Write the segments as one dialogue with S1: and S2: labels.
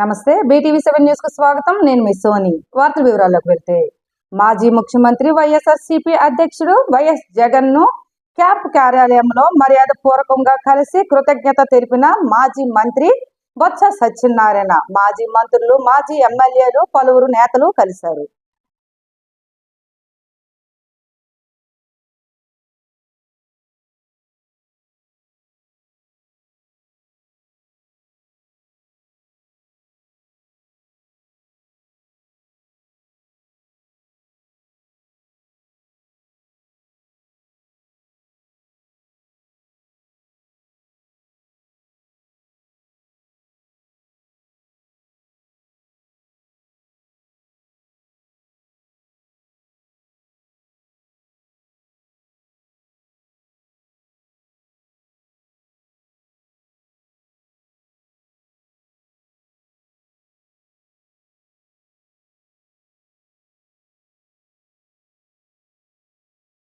S1: నమస్తే BTV seven న్యూస్కు స్వాగతం. నేను మీ సోని. వార్తల వివరాల్లోకి వెళ్తే మాజీ ముఖ్యమంత్రి వైఎస్ఆర్సీపీ అధ్యక్షుడు వైఎస్ జగన్ను క్యాంప్ కార్యాలయంలో మర్యాద పూర్వకంగా కలిసి కృతజ్ఞత తెలిపిన మాజీ మంత్రి బొత్స సత్యనారాయణ మాజీ మంత్రులు మాజీ ఎమ్మెల్యేలు పలువురు నేతలు కలిశారు.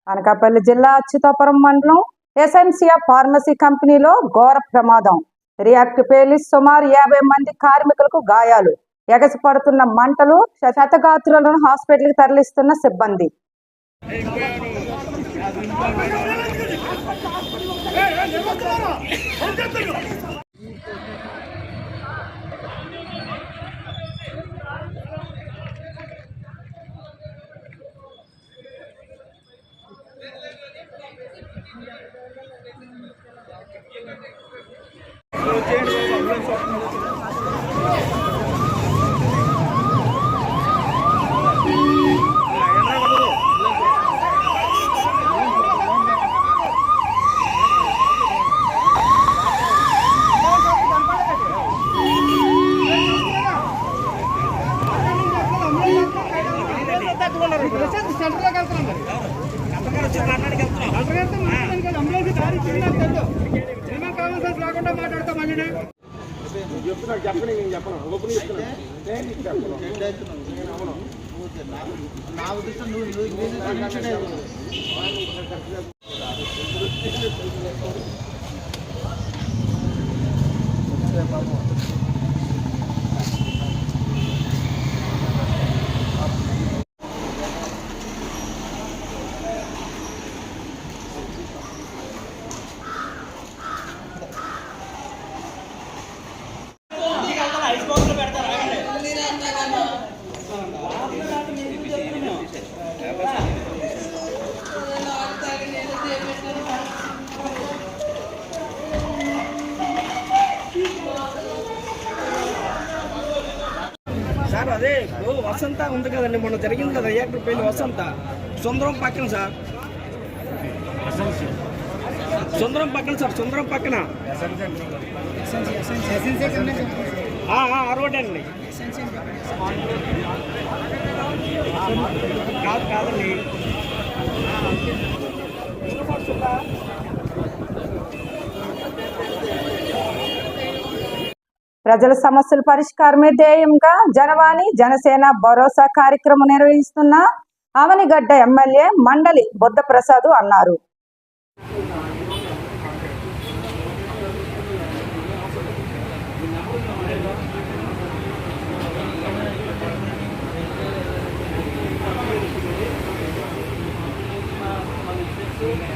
S1: అనకాపల్లి జిల్లా అచ్యుతాపురం మండలం ఎసెన్సియా ఫార్మసీ కంపెనీలో ఘోర ప్రమాదం రియాక్ట్ పేలి సుమారు యాభై మంది కార్మికులకు గాయాలు ఎగసిపడుతున్న మంటలు శతగాత్రులను హాస్పిటల్కి తరలిస్తున్న సిబ్బంది
S2: చెప్తున్నా చెప్పని నేను చెప్పను ఓపెన్ చెప్తున్నా నేను నీకు చెప్పను నేను అవును
S3: నా ఉద్దేశం నువ్వు నువ్వు ఇంగ్లీష్ చదివించలేదు.
S2: సార్ అదే ఇప్పుడు వసంత ఉంది కదండి. మొన్న జరిగింది కదా రియాక్టర్ పెళ్ళి వసంత. సుందరం పక్కన సార్. సుందరం పక్కన సార్ సుందరం పక్కన. ఆ, ఆ రోడ్ అండి. కాదు కాదండి.
S1: ప్రజల సమస్యల పరిష్కారమే ధ్యేయంగా జనవాణి జనసేన భరోసా కార్యక్రమం నిర్వహిస్తున్న అవనిగడ్డ ఎమ్మెల్యే మండలి బుద్ధప్రసాద్ అన్నారు Thank you.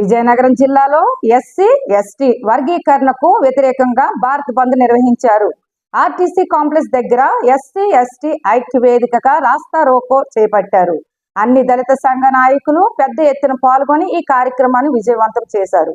S1: విజయనగరం జిల్లాలో ఎస్సీ ఎస్టీ వర్గీకరణకు వ్యతిరేకంగా భారత్ బంద్ నిర్వహించారు. ఆర్టీసీ కాంప్లెక్స్ దగ్గర ఎస్సీ ఎస్టీ ఐక్య వేదికగా రాస్తా రోకో చేపట్టారు. అన్ని దళిత సంఘ నాయకులు పెద్ద ఎత్తున పాల్గొని ఈ కార్యక్రమాన్ని విజయవంతం చేశారు.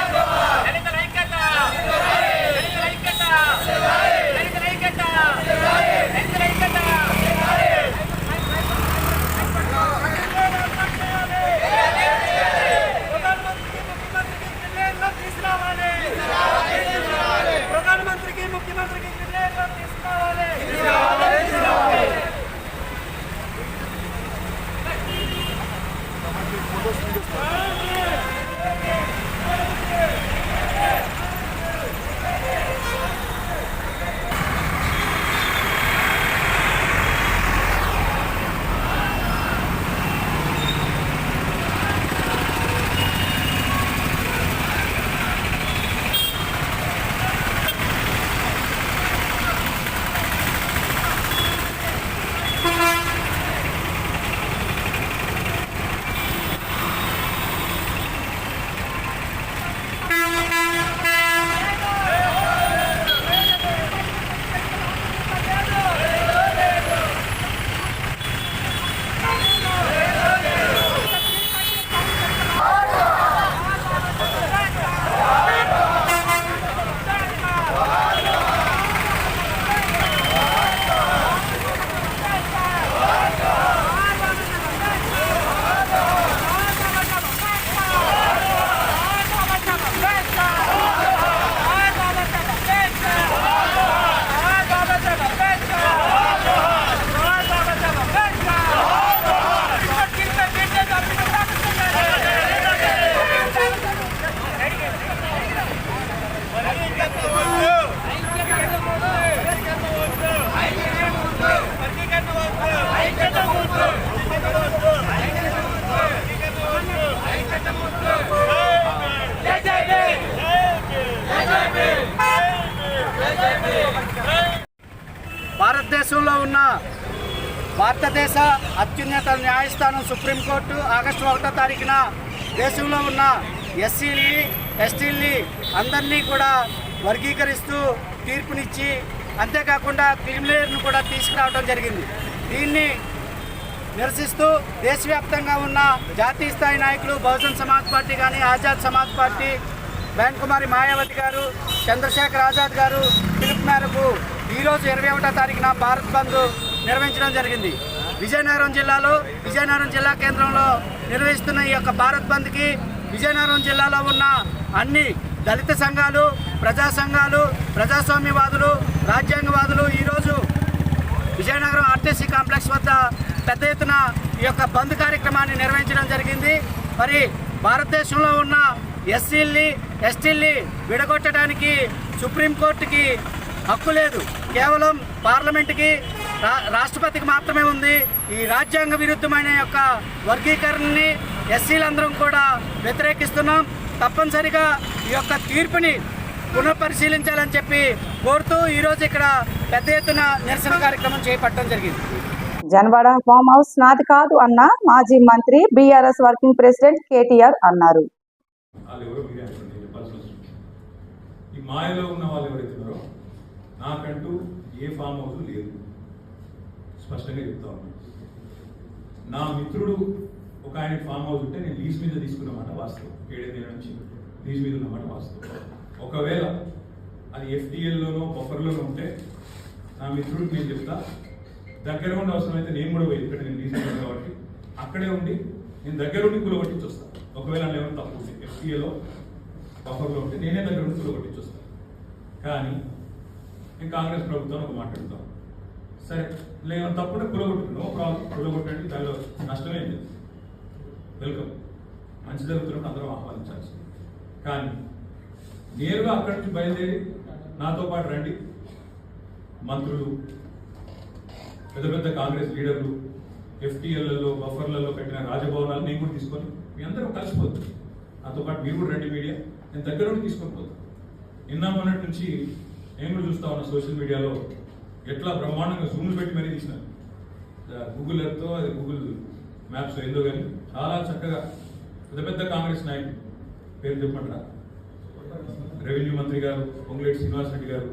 S4: దేశంలో ఉన్న భారతదేశ అత్యున్నత న్యాయస్థానం సుప్రీంకోర్టు ఆగస్టు ఒకటో తారీఖున దేశంలో ఉన్న ఎస్సీల్ని ఎస్టీల్ని అందరినీ కూడా వర్గీకరిస్తూ తీర్పునిచ్చి అంతేకాకుండా క్రిమినల్ను కూడా తీసుకురావడం జరిగింది. దీన్ని నిరసిస్తూ దేశవ్యాప్తంగా ఉన్న జాతీయ స్థాయి నాయకులు బహుజన్ సమాజ్ పార్టీ కానీ ఆజాద్ సమాజ్ పార్టీ బ్యాన్ కుమారి మాయావతి గారు చంద్రశేఖర్ ఆజాద్ గారు పిలుపు మేరకు ఈరోజు ఇరవై ఒకటో తారీఖున భారత్ బంద్ నిర్వహించడం జరిగింది. విజయనగరం జిల్లాలో విజయనగరం జిల్లా కేంద్రంలో నిర్వహిస్తున్న ఈ యొక్క భారత్ బంద్కి విజయనగరం జిల్లాలో ఉన్న అన్ని దళిత సంఘాలు ప్రజా సంఘాలు ప్రజాస్వామ్యవాదులు రాజ్యాంగవాదులు ఈరోజు విజయనగరం ఆర్టీసీ కాంప్లెక్స్ వద్ద పెద్ద ఎత్తున ఈ యొక్క బంద్ కార్యక్రమాన్ని నిర్వహించడం జరిగింది. మరి భారతదేశంలో ఉన్న ఎస్సీల్ని ఎస్టీల్ని విడగొట్టడానికి సుప్రీంకోర్టుకి హక్కు లేదు. కేవలం పార్లమెంటుకి రా రాష్ట్రపతికి మాత్రమే ఉంది. ఈ రాజ్యాంగ విరుద్ధమైన యొక్క వర్గీకరణని ఎస్సీలందరం కూడా వ్యతిరేకిస్తున్నాం. తప్పనిసరిగా ఈ యొక్క తీర్పుని పునఃపరిశీలించాలని చెప్పి కోరుతూ ఈరోజు ఇక్కడ పెద్ద ఎత్తున నిరసన కార్యక్రమం చేపట్టడం జరిగింది.
S1: జనవాడ ఫామ్ హౌస్ నాది కాదు అన్న మాజీ మంత్రి బీఆర్ఎస్ వర్కింగ్ ప్రెసిడెంట్ కేటీఆర్ అన్నారు.
S5: ఈ మాయలో ఉన్న వాళ్ళు ఎవరైతే ఉన్నారో నాకంటూ ఏ ఫామ్ హౌస్ లేదు. స్పష్టంగా చెప్తా ఉన్నాను నా మిత్రుడు ఒక ఆయన ఫామ్ హౌస్ ఉంటే నేను లీజ్ మీద తీసుకున్నమాట వాస్తవం. ఏడెనిమిది నుంచి లీజ్ మీద ఉన్నమాట వాస్తవం. ఒకవేళ అది ఎఫ్డిఎల్లోనో బఫర్లోనో ఉంటే నా మిత్రుడికి నేను చెప్తా దగ్గర ఉండి అవసరమైతే నేను కూడా పోయి ఇక్కడ నేను రీజన్ కాబట్టి అక్కడే ఉండి నేను దగ్గర ఉండి కూల కొట్టించి వస్తాను ఒకవేళ అందులో ఏమైనా తప్పు ఉంటే ఎఫ్సీఏలో బఫర్లో ఉంటే నేనే దగ్గర ఉండి కూల కొట్టించి వస్తాను కానీ నేను కాంగ్రెస్ ప్రభుత్వం ఒక మాట్లాడుతాం సరే నేను తప్పుడు కులగొట్టు నో ప్రాబ్లం. కులగొట్టండి దానిలో నష్టమే లేదు. వెల్కమ్. మంచి జరుగుతున్నప్పుడు అందరం ఆహ్వానించాల్సి కానీ నేరుగా అక్కడి నుంచి బయలుదేరి నాతో పాటు రండి. మంత్రులు పెద్ద పెద్ద కాంగ్రెస్ లీడర్లు ఎఫ్టీఎల్లలో బఫర్లలో కట్టిన రాజభవనాలు నేను కూడా తీసుకొని మీ అందరూ కలిసిపోతుంది నాతో పాటు మీరు కూడా రండి మీడియా. నేను దగ్గర నుండి తీసుకొని పోతాను నిన్న మొన్నటి నుంచి నేను కూడా చూస్తా ఉన్నా సోషల్ మీడియాలో. ఎట్లా బ్రహ్మాండంగా జూమ్లు పెట్టి మరీ తీసిన. గూగుల్ ఎర్త్తో అది గూగుల్ మ్యాప్స్ ఏందో కానీ చాలా చక్కగా పెద్ద పెద్ద కాంగ్రెస్ నాయకులు పేరు చెప్పంటారా రెవెన్యూ మంత్రి గారు పొంగులేటి శ్రీనివాస్ రెడ్డి గారు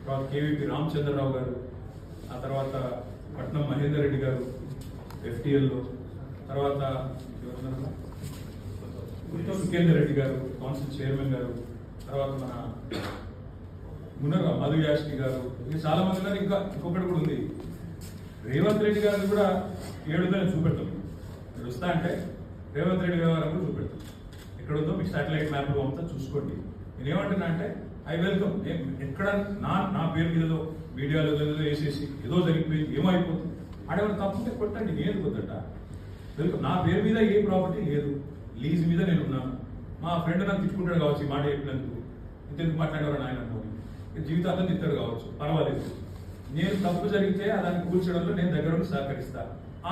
S5: తర్వాత కేవీపీ రామచంద్రరావు గారు ఆ తర్వాత పట్నం మహేందర్ రెడ్డి గారు ఎఫ్టీఎల్లో తర్వాత సుఖేందర్ రెడ్డి గారు కౌన్సిల్ చైర్మన్ గారు తర్వాత మన మునర మధు యాష్కి గారు. ఇంకా చాలా మంది ఉన్నారు. ఇంకా ఇంకొకటి కూడా ఉంది. రేవంత్ రెడ్డి గారిని కూడా ఏడుదని చూపెడతాం. మీరు వస్తా అంటే రేవంత్ రెడ్డి వ్యవహారం కూడా చూపెడతాం. ఎక్కడ ఉందో మీకు సాటిలైట్ మ్యాప్ అంతా చూసుకోండి. నేను ఏమంటున్నా అంటే ఐ వెల్కమ్. ఎక్కడ నా నా పేరు మీదలో మీడియాలో వేసేసి ఏదో జరిగిపోయింది ఏమైపోతుంది? ఆడేవాళ్ళు తప్పుంటే కొట్టండి నేను కొద్దట వెల్కమ్. నా పేరు మీద ఏ ప్రాపర్టీ లేదు. లీజ్ మీద నేను ఉన్నాను మా ఫ్రెండ్ నాకు తిట్టుకుంటాడు కావచ్చు మాట చెప్పినందుకు. ఇంతెందుకు మాట్లాడేవారు ఆయన జీవితాంతం తిట్టాడు కావచ్చు. పర్వాలేదు. నేను తప్పు జరిగితే ఆ దాన్ని కూర్చడంలో నేను దగ్గర ఉండి సహకరిస్తా.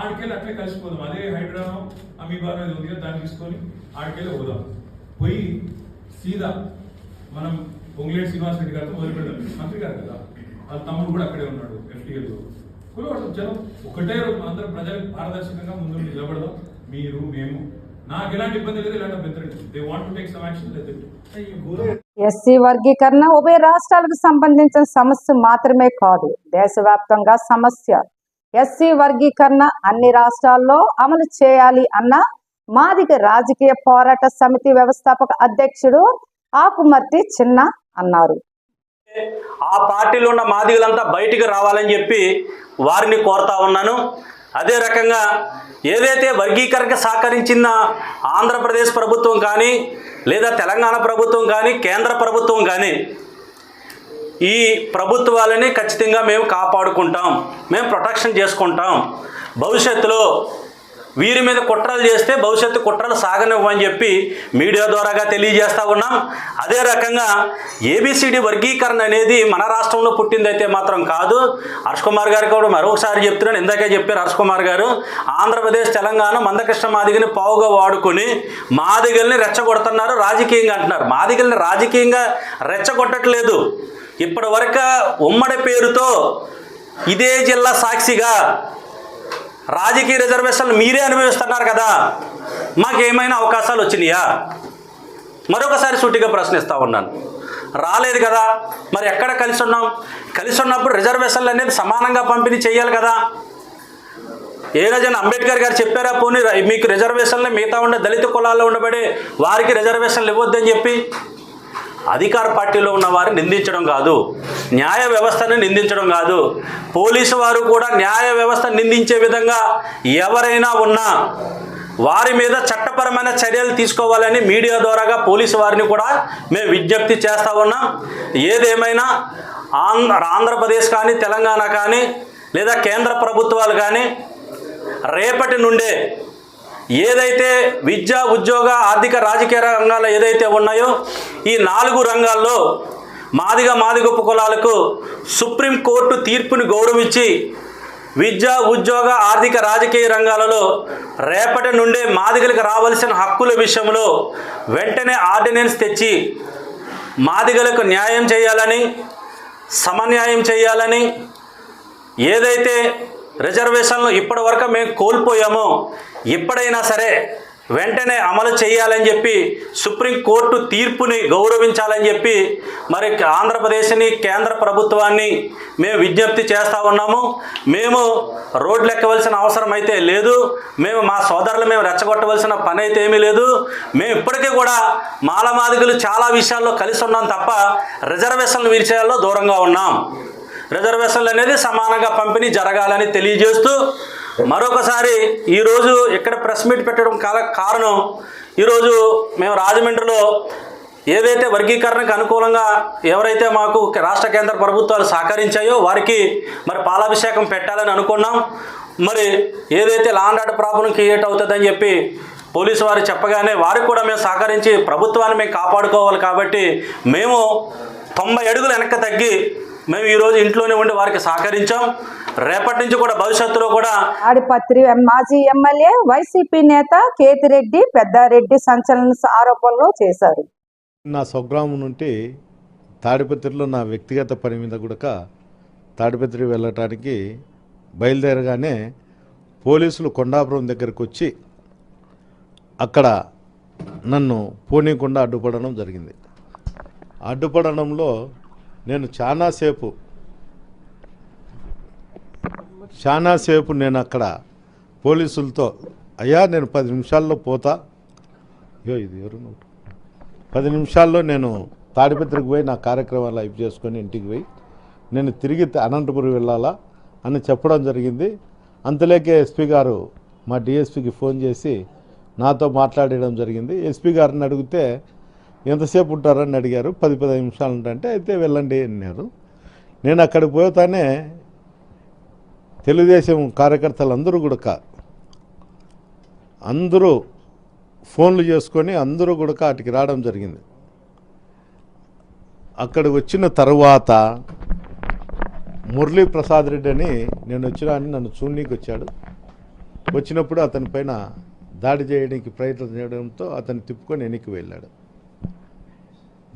S5: ఆడికెళ్ళి అట్లే కలిసిపోదాం. అదే హైడ్రానో అమీబానో ఏదో ఉంది దాన్ని తీసుకొని ఆడికెళ్ళి పోదాం. పోయి సీదా మనం పొంగులేటి శ్రీనివాస్ రెడ్డి గారితో మొదలు పెడదాం మంత్రి గారు కదా. వాళ్ళ తమ్ముడు కూడా అక్కడే ఉన్నాడు ఎఫ్టీఎల్లో. కులవాడు జనం ఒకటే రోజు అందరం ప్రజలకు పారదర్శకంగా ముందు నిలబడదాం. మీరు మేము. నాకు ఎలాంటి ఇబ్బంది లేదు ఇలాంటి అభ్యంతరం they want to take some action
S6: SC వర్గీకరణ ఉభయ రాష్ట్రాలకు సంబంధించిన సమస్య మాత్రమే కాదు దేశవ్యాప్తంగా సమస్య. ఎస్సీ వర్గీకరణ అన్ని రాష్ట్రాల్లో అమలు చేయాలి అన్న మాదిగ రాజకీయ పోరాట సమితి వ్యవస్థాపక అధ్యక్షుడు ఆకుమర్తి చిన్న అన్నారు.
S7: ఆ పార్టీలో ఉన్న మాదిగలంతా బయటికి రావాలని చెప్పి వారిని కోరుతా ఉన్నాను. అదే రకంగా ఏదైతే వర్గీకరణకు సహకరించిన ఆంధ్రప్రదేశ్ ప్రభుత్వం కానీ లేదా తెలంగాణ ప్రభుత్వం కానీ కేంద్ర ప్రభుత్వం కానీ ఈ ప్రభుత్వాలని ఖచ్చితంగా మేము కాపాడుకుంటాం. మేము ప్రొటెక్షన్ చేసుకుంటాం. భవిష్యత్తులో వీరి మీద కుట్రలు చేస్తే భవిష్యత్తు కుట్రలు సాగనివ్వని చెప్పి మీడియా ద్వారాగా తెలియజేస్తూ ఉన్నాం. అదే రకంగా ఏబిసిడి వర్గీకరణ అనేది మన రాష్ట్రంలో పుట్టిందైతే మాత్రం కాదు. హర్ష్ కుమార్ గారు కూడా మరొకసారి చెప్తున్నాను. ఇందాకే చెప్పారు హర్ష్ కుమార్ గారు. ఆంధ్రప్రదేశ్ తెలంగాణ మందకృష్ణ మాదిగని పావుగా వాడుకొని మాదిగల్ని రెచ్చగొడుతున్నారు రాజకీయంగా అంటున్నారు. మాదిగల్ని రాజకీయంగా రెచ్చగొట్టట్లేదు. ఇప్పటి వరకు ఉమ్మడి పేరుతో ఇదే జిల్లా సాక్షిగా రాజకీయ రిజర్వేషన్లు మీరే అనుభవిస్తున్నారు కదా. మాకేమైనా అవకాశాలు వచ్చినాయా? మరొకసారి సూటిగా ప్రశ్నిస్తూ ఉన్నాను. రాలేదు కదా. మరి ఎక్కడ కలిసి ఉన్నాం? కలిసి ఉన్నప్పుడు రిజర్వేషన్లు అనేది సమానంగా పంపిణీ చేయాలి కదా. ఏ రోజైనా అంబేద్కర్ గారు చెప్పారా పోనీ మీకు రిజర్వేషన్లు మిగతా ఉండే దళిత కులాల్లో ఉండబడి వారికి రిజర్వేషన్లు ఇవ్వద్దని చెప్పి? అధికార పార్టీలో ఉన్న వారిని నిందించడం కాదు న్యాయ వ్యవస్థను నిందించడం కాదు. పోలీసు వారు కూడా న్యాయ వ్యవస్థ నిందించే విధంగా ఎవరైనా ఉన్నా వారి మీద చట్టపరమైన చర్యలు తీసుకోవాలని మీడియా ద్వారాగా పోలీసు వారిని కూడా మేము విజ్ఞప్తి చేస్తా ఉన్నాం. ఏదేమైనా ఆంధ్ర ఆంధ్రప్రదేశ్ కానీ తెలంగాణ కానీ లేదా కేంద్ర ప్రభుత్వాలు కానీ రేపటి నుండే ఏదైతే విద్యా ఉద్యోగ ఆర్థిక రాజకీయ రంగాలు ఏదైతే ఉన్నాయో ఈ నాలుగు రంగాల్లో మాదిగ మాదిగొప్ప కులాలకు సుప్రీంకోర్టు తీర్పుని గౌరవించి విద్యా ఉద్యోగ ఆర్థిక రాజకీయ రంగాలలో రేపటి నుండే మాదిగలకు రావాల్సిన హక్కుల విషయంలో వెంటనే ఆర్డినెన్స్ తెచ్చి మాదిగలకు న్యాయం చేయాలని సమన్యాయం చేయాలని ఏదైతే రిజర్వేషన్లు ఇప్పటి వరకు మేము కోల్పోయాము. ఎప్పుడైనా సరే వెంటనే అమలు చేయాలని చెప్పి సుప్రీంకోర్టు తీర్పుని గౌరవించాలని చెప్పి మరి ఆంధ్రప్రదేశ్ని కేంద్ర ప్రభుత్వాన్ని మేము విజ్ఞప్తి చేస్తూ ఉన్నాము. మేము రోడ్లు ఎక్కవలసిన అవసరం అయితే లేదు. మేము మా సోదరులు మేము రెచ్చగొట్టవలసిన పని అయితే ఏమీ లేదు. మేము ఇప్పటికీ కూడా మాలమాదిగులు చాలా విషయాల్లో కలిసి ఉన్నాం తప్ప రిజర్వేషన్ల విషయాల్లో దూరంగా ఉన్నాం. రిజర్వేషన్లు అనేది సమానంగా పంపిణీ జరగాలని తెలియజేస్తూ మరొకసారి ఈరోజు ఇక్కడ ప్రెస్ మీట్ పెట్టడం కాల కారణం ఈరోజు మేము రాజమండ్రిలో ఏదైతే వర్గీకరణకు అనుకూలంగా ఎవరైతే మాకు రాష్ట్ర కేంద్ర ప్రభుత్వాలు సహకరించాయో వారికి మరి పాలాభిషేకం పెట్టాలని అనుకున్నాం. మరి ఏదైతే లాండ్ ఆర్డర్ ప్రాబ్లం క్రియేట్ అవుతుందని చెప్పి పోలీసు వారు చెప్పగానే వారికి కూడా మేము సహకరించి ప్రభుత్వాన్ని మేము కాపాడుకోవాలి కాబట్టి మేము తొంభై అడుగులు వెనక్కి తగ్గి మేము ఈరోజు ఇంట్లోనే ఉండి వారికి సహకరించాం. రేపటి నుంచి కూడా భవిష్యత్తులో కూడా
S6: ఆడిపత్రి మాజీ ఎమ్మెల్యే వైసీపీ నేత కేతిరెడ్డి పెద్దారెడ్డి సంచలన ఆరోపణలు చేశారు.
S8: నా స్వగ్రామం నుండి తాడిపత్రిలో నా వ్యక్తిగత పని మీద కూడా తాడిపత్రి వెళ్ళటానికి బయలుదేరగానే పోలీసులు కొండాపురం దగ్గరకు వచ్చి అక్కడ నన్ను పోనీకుండా అడ్డుపడడం జరిగింది. అడ్డుపడడంలో నేను చాలాసేపు చాలాసేపు నేను అక్కడ పోలీసులతో అయ్యా నేను పది నిమిషాల్లో పోతా. అయ్యో ఇది ఎవరు నువ్వు? పది నిమిషాల్లో నేను తాడిపత్రికి పోయి నా కార్యక్రమాలు అయిపు చేసుకొని ఇంటికి పోయి నేను తిరిగి అనంతపురం వెళ్ళాలా అని చెప్పడం జరిగింది. అంతలేకే ఎస్పీ గారు మా డిఎస్పికి ఫోన్ చేసి నాతో మాట్లాడడం జరిగింది. ఎస్పీ గారిని అడిగితే ఎంతసేపు ఉంటారని అడిగారు. పది పది నిమిషాలు ఉంటాయంటే అయితే వెళ్ళండి అన్నారు. నేను అక్కడికి పోతానే తెలుగుదేశం కార్యకర్తలు అందరూ కూడా అందరూ ఫోన్లు చేసుకొని అందరూ కూడా అటుకి రావడం జరిగింది. అక్కడ వచ్చిన తర్వాత మురళీ ప్రసాద్ రెడ్డి అని నేను వచ్చినా అని నన్ను చూడనీకి వచ్చాడు. వచ్చినప్పుడు అతని పైన దాడి చేయడానికి ప్రయత్నం చేయడంతో అతను తిప్పుకొని వెనక్కి వెళ్ళాడు.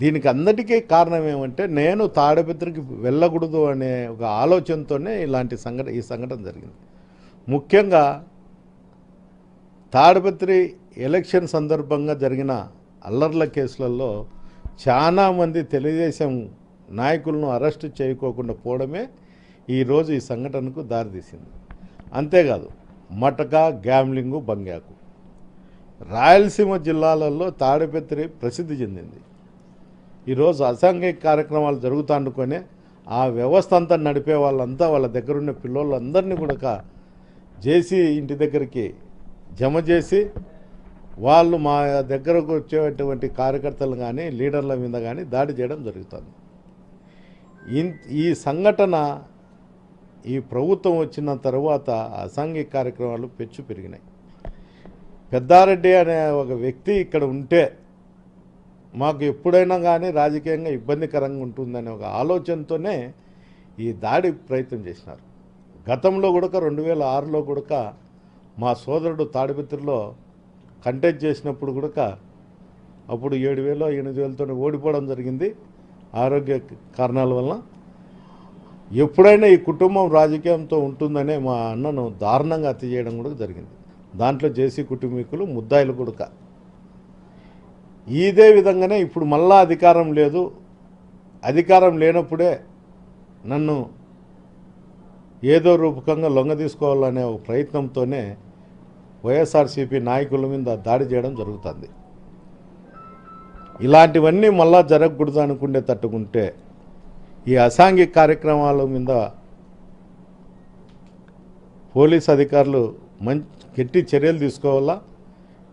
S8: దీనికి అందరికీ కారణం ఏమంటే నేను తాడపత్రికి వెళ్ళకూడదు అనే ఒక ఆలోచనతోనే ఇలాంటి సంఘటన ఈ సంఘటన జరిగింది. ముఖ్యంగా తాడపత్రి ఎలక్షన్ సందర్భంగా జరిగిన అల్లర్ల కేసులలో చాలామంది తెలుగుదేశం నాయకులను అరెస్ట్ చేయకోకుండా పోవడమే ఈరోజు ఈ సంఘటనకు దారితీసింది. అంతేకాదు మటక గ్యామ్లింగు బంగాకు రాయలసీమ జిల్లాలలో తాడిపత్రి ప్రసిద్ధి చెందింది. ఈరోజు అసాంఘిక కార్యక్రమాలు జరుగుతానుకొని ఆ వ్యవస్థ అంతా నడిపే వాళ్ళంతా వాళ్ళ దగ్గరున్న పిల్లోళ్ళందరినీ కూడా జేసీ ఇంటి దగ్గరికి జమ చేసి వాళ్ళు మా దగ్గరకు వచ్చేటువంటి కార్యకర్తలు కానీ లీడర్ల మీద కానీ దాడి చేయడం జరుగుతుంది. ఈ సంఘటన ఈ ప్రభుత్వం వచ్చిన తర్వాత అసాంఘిక కార్యక్రమాలు పెచ్చు పెరిగినాయి. పెద్దారెడ్డి అనే ఒక వ్యక్తి ఇక్కడ ఉంటే మాకు ఎప్పుడైనా కానీ రాజకీయంగా ఇబ్బందికరంగా ఉంటుందనే ఒక ఆలోచనతోనే ఈ దాడి ప్రయత్నం చేసినారు. గతంలో కూడా రెండు వేల ఆరులో కూడా మా సోదరుడు తాడిపత్రిలో కంటెక్ట్ చేసినప్పుడు కూడా అప్పుడు ఏడు వేలు ఎనిమిది వేలతో ఓడిపోవడం జరిగింది ఆరోగ్య కారణాల వలన. ఎప్పుడైనా ఈ కుటుంబం రాజకీయంతో ఉంటుందనే మా అన్నను దారుణంగా అతి చేయడం కూడా జరిగింది. దాంట్లో జేసీ కుటుంబీకులు ముద్దాయిలు కూడా ఇదే విధంగానే ఇప్పుడు మళ్ళా అధికారం లేదు. అధికారం లేనప్పుడే నన్ను ఏదో రూపకంగా లొంగ తీసుకోవాలనే ఒక ప్రయత్నంతోనే వైఎస్ఆర్సీపీ నాయకుల మీద దాడి చేయడం జరుగుతుంది. ఇలాంటివన్నీ మళ్ళా జరగకూడదు అనుకుంటే తట్టుకుంటే ఈ అసాంఘిక కార్యక్రమాల మీద పోలీస్ అధికారులు మంచి గట్టి చర్యలు తీసుకోవాలా?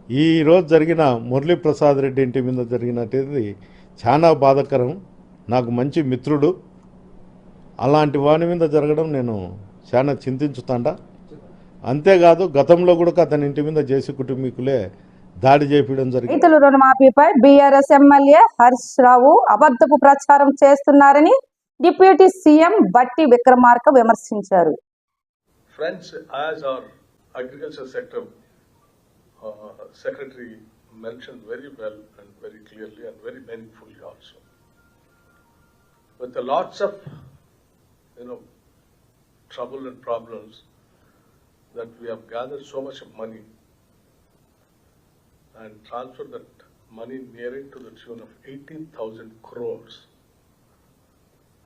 S8: ఈ రోజు జరిగిన మురళీప్రసాద్ రెడ్డి ఇంటి మీద జరిగినది చాలా బాధాకరం. నాకు మంచి మిత్రుడు. అలాంటి వాని మీద జరగడం నేను చాలా చింతించుతాండా. అంతేకాదు గతంలో కూడా అతని ఇంటి మీద జేసీ కుటుంబీకులే దాడి చేపించడం జరిగింది.
S6: రైతుల రుణమాఫీపై బీఆర్ఎస్ ఎమ్మెల్యే హరీష్ రావు అబద్ధపు ప్రచారం చేస్తున్నారని డిప్యూటీ సీఎం బట్టి విక్రమార్క విమర్శించారు.
S9: Our agriculture sector uh, Uh, secretary mentioned very well and very clearly and very meaningfully also. With the lots of, you know, trouble and problems that we have gathered so much of money and transferred that money nearing to the tune of eighteen thousand crores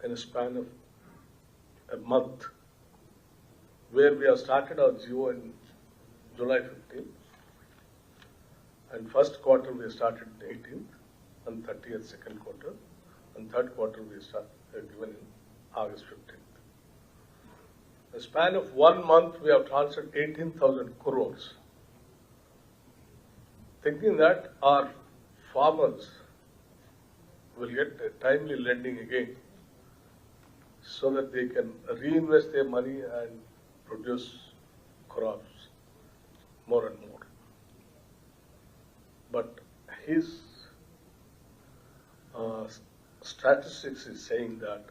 S9: in a span of a month where we have started our GO in July 15th. And first quarter we started 18th, and 30th second quarter, and third quarter we start uh, given in August 15th. the span of one month, we have transferred 18,000 crores. Thinking that our farmers will get timely lending again so that they can reinvest their money and produce crops more and more. But his uh, statistics is saying that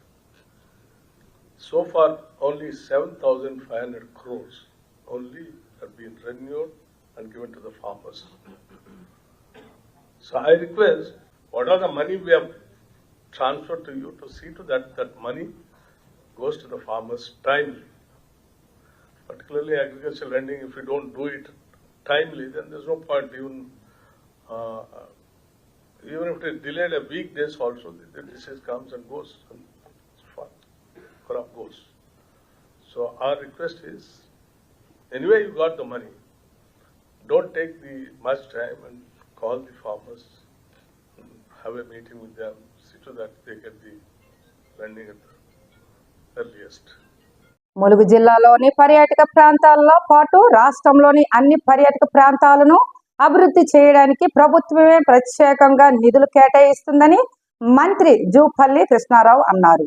S9: so far only 7,500 crores only have been renewed and given to the farmers. So I request, what are the money we have transferred to you to see to that that money goes to the farmers timely. Particularly agricultural lending, if you don't do it timely, then there's no point even, even if it is delayed a week days also, the the disease comes and goes and crop goes. So our request is, anyway you got the money, don't take the much time and call the farmers, and have a meeting with them, see to that they get the lending at the earliest.
S6: Mulugu జిల్లాలోని పర్యాటక ప్రాంతాల్లో పాటు రాష్ట్రంలోని అన్ని పర్యాటక ప్రాంతాలను అభివృద్ధి చేయడానికి ప్రభుత్వమే ప్రత్యేకంగా నిధులు కేటాయిస్తుందని మంత్రి జూపల్లి కృష్ణారావు అన్నారు.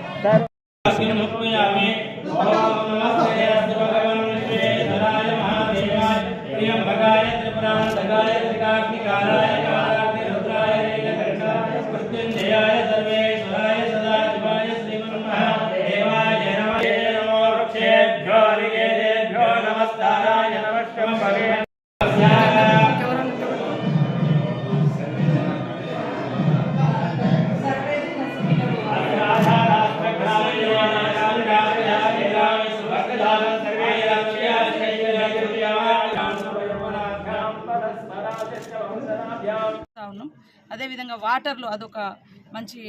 S10: మంచి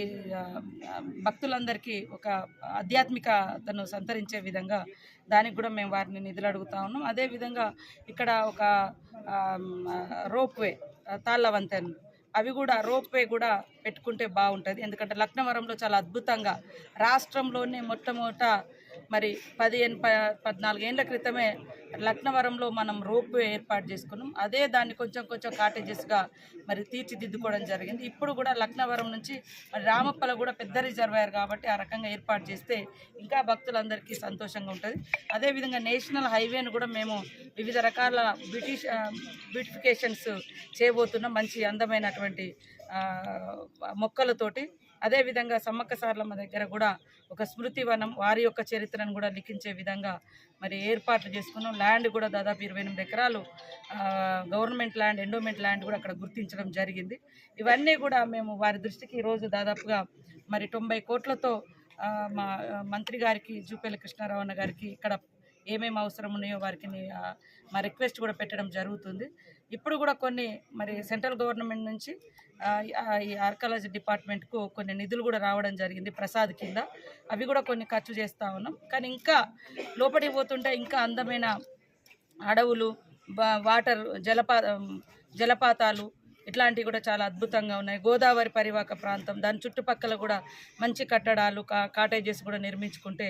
S10: భక్తులందరికీ ఒక ఆధ్యాత్మికతను సంతరించే విధంగా దానికి కూడా మేము వారిని నిధులు అడుగుతా ఉన్నాం. అదేవిధంగా ఇక్కడ ఒక రోప్ వే తాళ్ళ అవి కూడా రోప్వే కూడా పెట్టుకుంటే బాగుంటుంది. ఎందుకంటే లక్నవరంలో చాలా అద్భుతంగా రాష్ట్రంలోనే మొట్టమొదట మరి పదిహేను ప పద్నాలుగేళ్ళ క్రితమే లక్నవరంలో మనం రోప్వే ఏర్పాటు చేసుకున్నాం. అదే దాన్ని కొంచెం కొంచెం కాటేజెస్గా మరి తీర్చిదిద్దుకోవడం జరిగింది. ఇప్పుడు కూడా లక్నవరం నుంచి మరి రామప్పల కూడా పెద్ద రిజర్వాయర్ కాబట్టి ఆ రకంగా ఏర్పాటు చేస్తే ఇంకా భక్తులందరికీ సంతోషంగా ఉంటుంది. అదేవిధంగా నేషనల్ హైవేను కూడా మేము వివిధ రకాల బ్రిటిష్ బ్యూటిఫికేషన్స్ చేయబోతున్నాం. మంచి అందమైనటువంటి మొక్కలతోటి అదేవిధంగా సమ్మక్క సార్లమ్మ దగ్గర కూడా ఒక స్మృతి వనం వారి యొక్క చరిత్రను కూడా లిఖించే విధంగా మరి ఏర్పాట్లు చేసుకున్నాం. ల్యాండ్ కూడా దాదాపు ఇరవై ఎనిమిది ఎకరాలు గవర్నమెంట్ ల్యాండ్ ఎండోమెంట్ ల్యాండ్ కూడా అక్కడ గుర్తించడం జరిగింది. ఇవన్నీ కూడా మేము వారి దృష్టికి ఈరోజు దాదాపుగా మరి తొంభై కోట్లతో మా మంత్రి గారికి జూపల్లి కృష్ణారావు గారికి ఇక్కడ ఏమేమి అవసరం ఉన్నాయో వారికి మా రిక్వెస్ట్ కూడా పెట్టడం జరుగుతుంది. ఇప్పుడు కూడా కొన్ని మరి సెంట్రల్ గవర్నమెంట్ నుంచి ఈ ఆర్కాలజీ డిపార్ట్మెంట్కు కొన్ని నిధులు కూడా రావడం జరిగింది ప్రసాద్ కింద. అవి కూడా కొన్ని ఖర్చు చేస్తూ ఉన్నాం. కానీ ఇంకా లోపలికి పోతుంటే ఇంకా అందమైన అడవులు వాటర్ జలపా జలపాతాలు ఇట్లాంటివి కూడా చాలా అద్భుతంగా ఉన్నాయి. గోదావరి పరివాహక ప్రాంతం దాని చుట్టుపక్కల కూడా మంచి కట్టడాలు కా కాటేజెస్ కూడా నిర్మించుకుంటే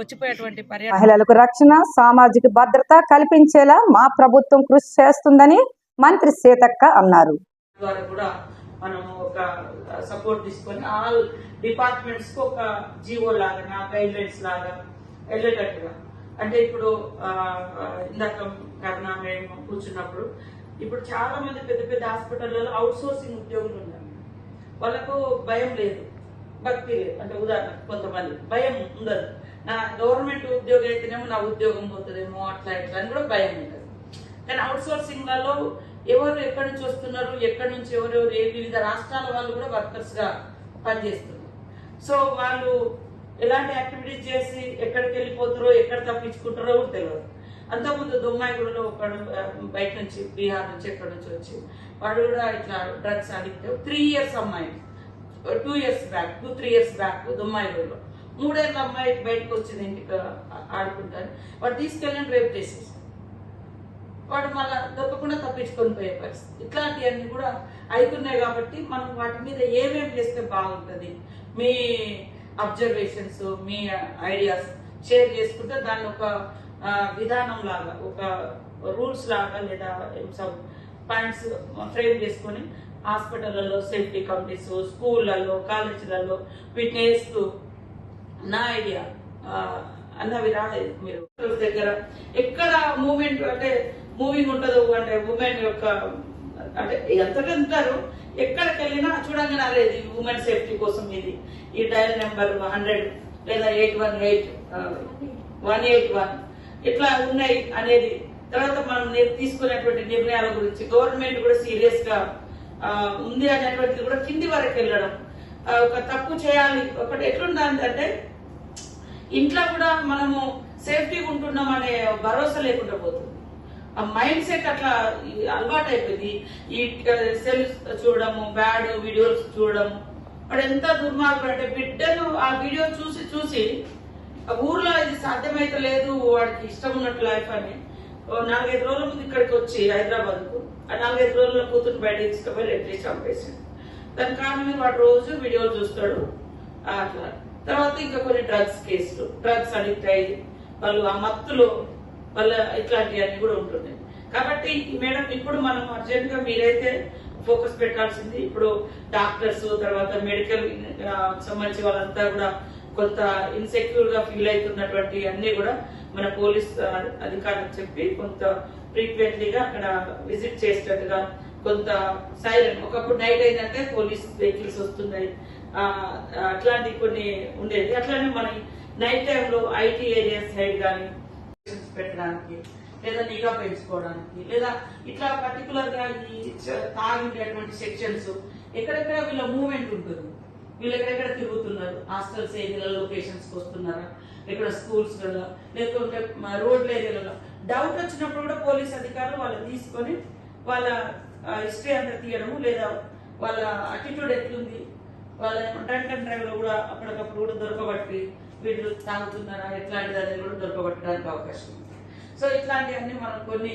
S10: వచ్చిపోయేటువంటి పర్యాటక
S6: మహిళలకు రక్షణ సామాజిక భద్రత కల్పించేలా మా ప్రభుత్వం కృషి చేస్తుందని మంత్రి సీతక్క అన్నారు.
S10: ద్వారా కూడా మనము ఒక సపోర్ట్ తీసుకొని ఆల్ డిపార్ట్మెంట్స్కి ఒక జీవో లాగా గైడ్ లైన్స్ లాగా వెళ్ళేటట్టుగా. అంటే ఇప్పుడు ఇందాక కరుణ మేము కూర్చున్నప్పుడు ఇప్పుడు చాలా మంది పెద్ద పెద్ద హాస్పిటల్లో అవుట్ సోర్సింగ్ ఉద్యోగులు ఉన్నారు. వాళ్ళకు భయం లేదు భక్తి లేదు. అంటే ఉదాహరణ కొంతమంది భయం ఉండదు. నా గవర్నమెంట్ ఉద్యోగం అయితేనేమో నా ఉద్యోగం పోతుందేమో అట్లా ఇట్లా అని కూడా భయం ఉంటుంది కానీ అవుట్ సోర్సింగ్లలో ఎవరు ఎక్కడి నుంచి వస్తున్నారు ఎక్కడి నుంచి ఎవరెవరు ఏ వివిధ రాష్ట్రాల వాళ్ళు కూడా వర్కర్స్గా పనిచేస్తున్నారు. సో వాళ్ళు ఎలాంటి యాక్టివిటీస్ చేసి ఎక్కడికి వెళ్ళిపోతారో ఎక్కడ తప్పించుకుంటారో కూడా తెలియదు అంతకుముందు దొమ్మాయిగూడలో ఒకడు బయట నుంచి బీహార్ నుంచి ఎక్కడి నుంచి వచ్చి వాడు కూడా ఇట్లా డ్రగ్స్ అడిక్ట్ త్రీ ఇయర్స్ అమ్మాయి. Two years back two three years back దుమ్మాయిగూడలో మూడేళ్ళ అమ్మాయి బయటకు వచ్చింది ఇంటికి ఆడుకుంటారు ఆడుకుంటాను. వాడు తీసుకెళ్ళి రేపు చేసేసి. వాడు మళ్ళా తప్పకుండా తప్పించుకొని పోయే పరిస్థితి. ఇట్లాంటివన్నీ కూడా అవుతున్నాయి కాబట్టి మనం వాటి మీద ఏమేమి చేస్తే బాగుంటుంది మీ అబ్జర్వేషన్స్ మీ ఐడియాస్ షేర్ చేసుకుంటే దాన్ని ఒక విధానం లాగా ఒక రూల్స్ లాగా లేదా సమ్ పాయింట్స్ ఫ్రేమ్ చేసుకొని హాస్పిటల్లో సేఫ్టీ కమిటీస్ స్కూళ్ళల్లో కాలేజీలలో వీటిని వేస్తూ నా ఐడియా అన్నవి రాలేదు మీరు. దగ్గర ఎక్కడ మూమెంట్ అంటే మూవింగ్ ఉంటుందో అంటే ఉమెన్ యొక్క అంటే ఎంత ఉంటారు ఎక్కడికి వెళ్ళినా చూడంగానే అరే ఇది ఉమెన్ సేఫ్టీ కోసం ఇది. ఈ డయల్ నెంబర్ హండ్రెడ్ లేదా eight one eight one eight one. ఇట్లా ఉన్నాయి అనేది తర్వాత మనం నిర్- తీసుకునేటువంటి నిర్ణయాల గురించి గవర్నమెంట్ కూడా సీరియస్గా ఉంది అనేటువంటిది కూడా కింది వరకు వెళ్ళడం. ఒక తప్పు చేయాలి ఒకటి ఎట్లుందంటే ఇంట్లో కూడా మనము సేఫ్టీగా ఉంటున్నాం అనే భరోసా లేకుండా పోతుంది. ఆ మైండ్ సెట్ అట్లా అలవాటు అయిపోయింది ఈ సెల్స్ చూడడము బ్యాడ్ వీడియోస్ చూడడము. వాడు ఎంత దుర్మార్గుడు అంటే బిడ్డను ఆ వీడియో చూసి చూసి ఊర్లో ఇది సాధ్యమైతే లేదు వాడికి ఇష్టం ఉన్నట్టు లైఫ్ అని. ఓ నాలుగైదు రోజుల ముందు ఇక్కడికి వచ్చి హైదరాబాద్కు ఆ నాలుగైదు రోజుల కూతురు బయట తీసుకుపోయి రెడ్డి చేసి చంపేసాడు దాని కారణమే వాడు రోజు వీడియోలు చూస్తాడు. ఆ అట్లా. తర్వాత ఇంకా కొన్ని డ్రగ్స్ కేసులు డ్రగ్స్ అడిక్ట్ అయ్యి వాళ్ళు ఆ మత్తులో వాళ్ళ ఇట్లాంటివన్నీ కూడా ఉంటున్నాయి కాబట్టి మేడం ఇప్పుడు మనం అర్జెంట్గా మీరైతే ఫోకస్ పెట్టాల్సింది. ఇప్పుడు డాక్టర్స్ తర్వాత మెడికల్ సంబంధించి వాళ్ళంతా కూడా కొంత ఇన్సెక్యూర్గా ఫీల్ అవుతున్నటువంటి అన్ని కూడా మన పోలీస్ అధికారులకు చెప్పి కొంత ఫ్రీక్వెంట్లీగా అక్కడ విజిట్ చేసేటట్టుగా కొంత సైరన్ ఒకప్పుడు నైట్ అయిందంటే పోలీస్ వెహికల్స్ వస్తున్నాయి. అట్లాంటి కొన్ని ఉండేది. అట్లానే మన నైట్ టైంలో ఐటీ ఏరియాస్ సైడ్ కానీ పెట్టడానికి లేదా నిఘా పెంచుకోవడానికి లేదా ఇట్లా పర్టికులర్గా ఈ చ- తాగిండేటువంటి సెక్షన్స్ ఎక్కడెక్కడ వీళ్ళ మూవ్మెంట్ ఉంటుంది. వీళ్ళు ఎక్కడెక్కడ తిరుగుతున్నారు? హాస్టల్స్ ఏరియాల లొకేషన్స్ వస్తున్నారా? ఇక్కడ స్కూల్స్ లేకుంటే రోడ్ల ఏరియాలలో? డౌట్ వచ్చినప్పుడు కూడా పోలీస్ అధికారులు వాళ్ళు తీసుకొని వాళ్ళ హిస్టరీ అంతా తీయడము లేదా వాళ్ళ అటిట్యూడ్ ఎట్లుంది? వాళ్ళ డ్రంక్ అండ్ డ్రైవ్లో కూడా అప్పటికప్పుడు కూడా దొరకబట్టి వీళ్ళు తాగుతున్నారా? ఎట్లాంటిది అనేది కూడా దొరకబట్టడానికి అవకాశం ఉంది. సో ఇట్లాంటివన్నీ మనం కొన్ని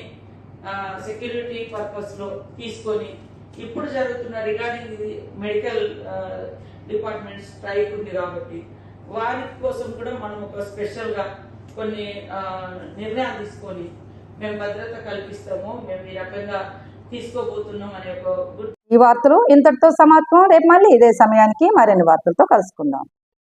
S10: సెక్యూరిటీ పర్పస్లో తీసుకొని ఇప్పుడు జరుగుతున్న రిగార్డింగ్ ఇది మెడికల్ డిపార్ట్మెంట్ స్ట్రైక్ ఉంది కాబట్టి వారి కోసం కూడా మనం ఒక స్పెషల్గా కొన్ని నిర్ణయాలు తీసుకొని మేము భద్రత కల్పిస్తాము మేము ఈ రకంగా తీసుకోబోతున్నాం అనే ఒక గుడ్
S6: ఈ వార్తలు ఇంతటితో సమాప్తం. రేపు మళ్ళీ ఇదే సమయానికి మరిన్ని వార్తలతో కలుసుకుందాం.